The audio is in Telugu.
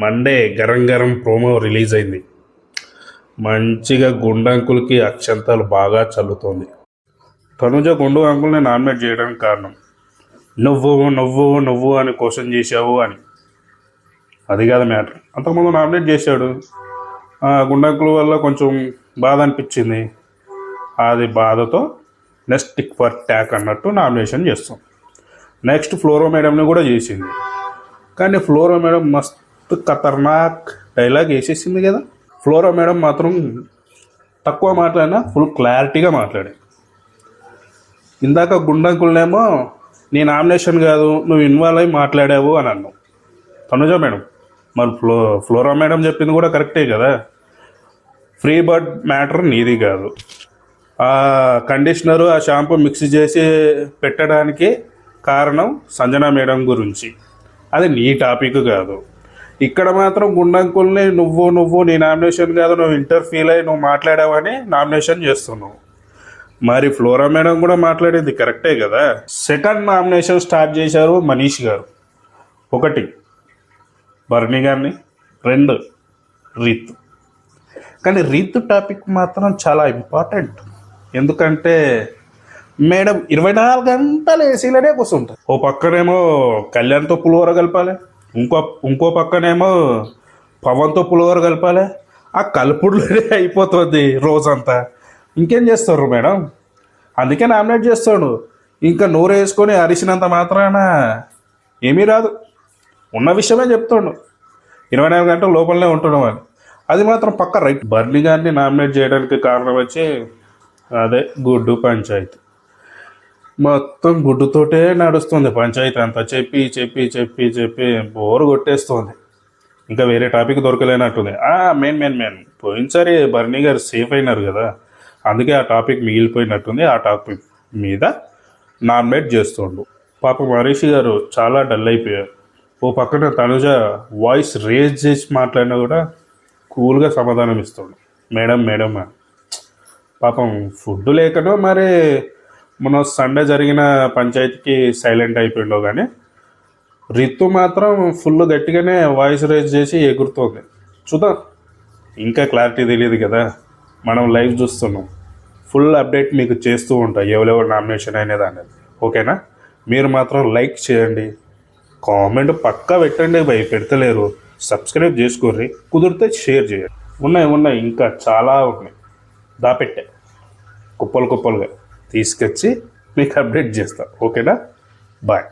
Monday garam garam promo release అయింది. మంచిగా గుండంకులకి అక్షంతాలు బాగా చల్లుతోంది. తనుజ గుండు అంకుల్ని నామినేట్ చేయడానికి కారణం నువ్వు నువ్వు నువ్వు అని క్వశ్చన్ చేసావు అని. అది కాదు మ్యాటర్. అంతకుముందు నామినేట్ చేశాడు. గుండంకుల వల్ల కొంచెం బాధ అనిపించింది. అది బాధతో నెక్స్ట్ టిక్ ఫర్ ట్యాక్ అన్నట్టు నామినేషన్ చేస్తాం. నెక్స్ట్ ఫ్లోరో మేడంని కూడా చేసింది. కానీ ఫ్లోరో మేడం మస్తు ఖతర్నాక్ డైలాగ్ వేసేసింది కదా. ఫ్లోరో మేడం మాత్రం తక్కువ మాట్లాడినా ఫుల్ క్లారిటీగా మాట్లాడి ఇందాక గుండంకులనేమో నీ నామినేషన్ కాదు నువ్వు ఇన్వాల్వ్ అయి మాట్లాడావు అని అన్నావు. తనుజ మేడం మరి ఫ్లో ఫ్లోరా మేడం చెప్పింది కూడా కరెక్టే కదా. ఫ్రీ బర్డ్ మ్యాటర్ నీది కాదు. ఆ కండిషనరు ఆ షాంపూ మిక్స్ చేసి పెట్టడానికి కారణం సంజన మేడం గురించి. అది నీ టాపిక్ కాదు. ఇక్కడ మాత్రం గుండంకుల్ని నువ్వు నువ్వు నీ నామినేషన్ కాదు నువ్వు ఇంటర్ ఫీల్ అయ్యి నువ్వు మాట్లాడావని నామినేషన్ చేస్తున్నావు. మరి ఫ్లోరా మేడం కూడా మాట్లాడేది కరెక్టే కదా? సెకండ్ నామినేషన్ స్టార్ట్ చేశారు మనీష్ గారు. ఒకటి బర్నీ గారిని. రెండు రీత్. కానీ రీత్ టాపిక్ మాత్రం చాలా ఇంపార్టెంట్. ఎందుకంటే మేడం ఇరవై నాలుగు గంటలు ఏసీలోనే కూర్చుంటారు ఓ పక్కనేమో కళ్యాణ్తో పులిహోర కలపాలి. ఇంకో ఇంకో పక్కనేమో పవన్తో పులిహోర కలపాలి. ఆ కలుపుడులోనే అయిపోతుంది రోజంతా. ఇంకేం చేస్తారు మేడం? అందుకే నామినేట్ చేస్తాడు. ఇంకా నోరు వేసుకొని అరిసినంత మాత్రాన ఏమీ రాదు. ఉన్న విషయమే చెప్తాడు. ఇరవై నాలుగు గంటల లోపలనే ఉంటాడు అని. అది మాత్రం పక్క రైట్. బర్నీ గారిని నామినేట్ చేయడానికి కారణం వచ్చి అదే గుడ్డు పంచాయతీ. మొత్తం గుడ్డుతోటే నడుస్తుంది. పంచాయతీ అంతా చెప్పి చెప్పి చెప్పి చెప్పి బోరు కొట్టేస్తుంది. ఇంకా వేరే టాపిక్ దొరకలేనట్టుంది. Main main main. పోయినసారి బర్నీ గారు సేఫ్ అయినారు కదా. అందుకే ఆ టాపిక్ మిగిలిపోయినట్టుంది. ఆ టాపిక్ మీద నామినేట్ చేస్తుండు. పాప మరీషి గారు చాలా డల్ అయిపోయారు. ఓ పక్కన తనుజ వాయిస్ రేజ్ చేసి మాట్లాడినా కూడా కూల్గా సమాధానం ఇస్తుండు మేడం మేడం పాపం ఫుడ్ లేకనో మరి మన సండే జరిగిన పంచాయతీకి సైలెంట్ అయిపోయిండో కానీ రితు మాత్రం ఫుల్ గట్టిగానే వాయిస్ రేజ్ చేసి ఎగురుతోంది. చూద్దాం. ఇంకా క్లారిటీ తెలియదు కదా. మనం లైవ్ చూస్తున్నాం. ఫుల్ అప్డేట్ మీకు చేస్తూ ఉంటాయి. ఎవరెవరు నామినేషన్ అనేది అనేది. ఓకేనా? మీరు మాత్రం లైక్ చేయండి. కామెంట్ పక్కా పెట్టండి. భయ పెడతలేరు. సబ్స్క్రైబ్ చేసుకోర్రి. కుదిరితే షేర్ చేయండి. ఉన్నాయి ఉన్నాయి. ఇంకా చాలా ఉన్నాయి. దాపెట్టే. కుప్పలు కుప్పలుగా. తీసుకొచ్చి మీకు అప్డేట్ చేస్తాను ఓకేనా? బాయ్.